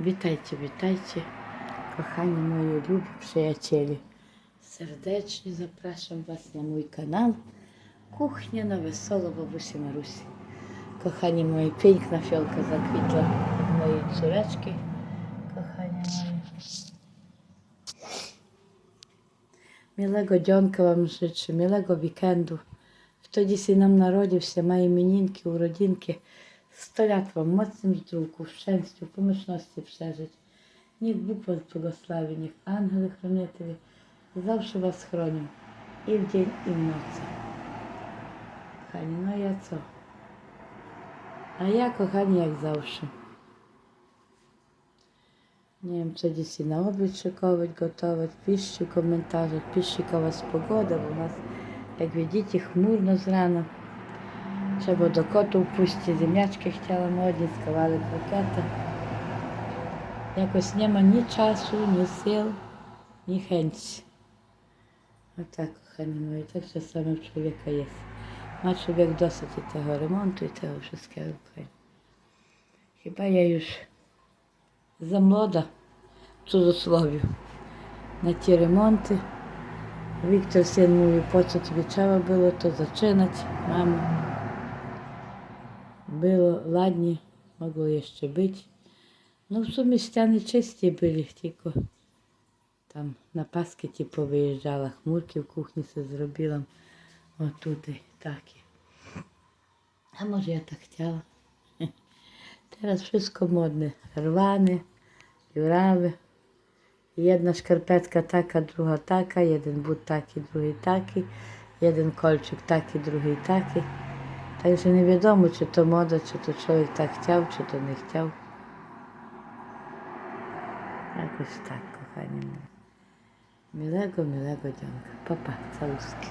Вітайте, вітайте, кохані мої любі приятелі. Сердечно запрошую вас на мій канал Кухня на весело бабусі Марусі. Кохані мої, пінкна фіолка заквітла мої цуречки. Кохані мої. Милego дзьонка вам życzę, милego weekendu. Хто дійсно нам народився, має мінінки, уродинки. Сто lat Wam mocnym zdrówku, w szczęściu, pomyślności przeżyć. Niech Bóg Was błogosławi, niech angele chronitele zawsze Was chronią i w dzień, i w nocy. Kochani, no ja co? A ja, kochani, jak zawsze. Nie wiem, czy dzisiaj na obiad szykować, gotować. Piszcie w komentarzach, piszcie jaka u Was pogoda, bo u nas, jak widzicie, chmurno z rana. Ще до коту в пусті землячки хотіла молоді, скавали плакати. Якось нема ні часу, ні сил, ні хенці. Отак, кохані мої, так що саме в чоловіка є. Має чоловік досить і того ремонту, і того всього. Хіба я ж замлода чудослов'ю на ті ремонти. Віктор син мовив, поця тобі треба було, то зачинать, мамо było ładnie, mogło jeszcze być. No w sumie ściany czyste były, tylko tam na paski ті повиїжджала, хмурки в кухні все зробила. Отут і такі. А може я так хотіла. Зараз все модне. Рване, юраве. Jedna szkarpetka taka, druga taka, jeden but taki, drugi taki, jeden kolczyk taki, drugi taki. Także nie wiadomo, czy to moda, czy to człowiek tak chciał, czy to nie chciał. Jakoś tak, kochani. Miłego, miłego dziąka. Papa, całuski.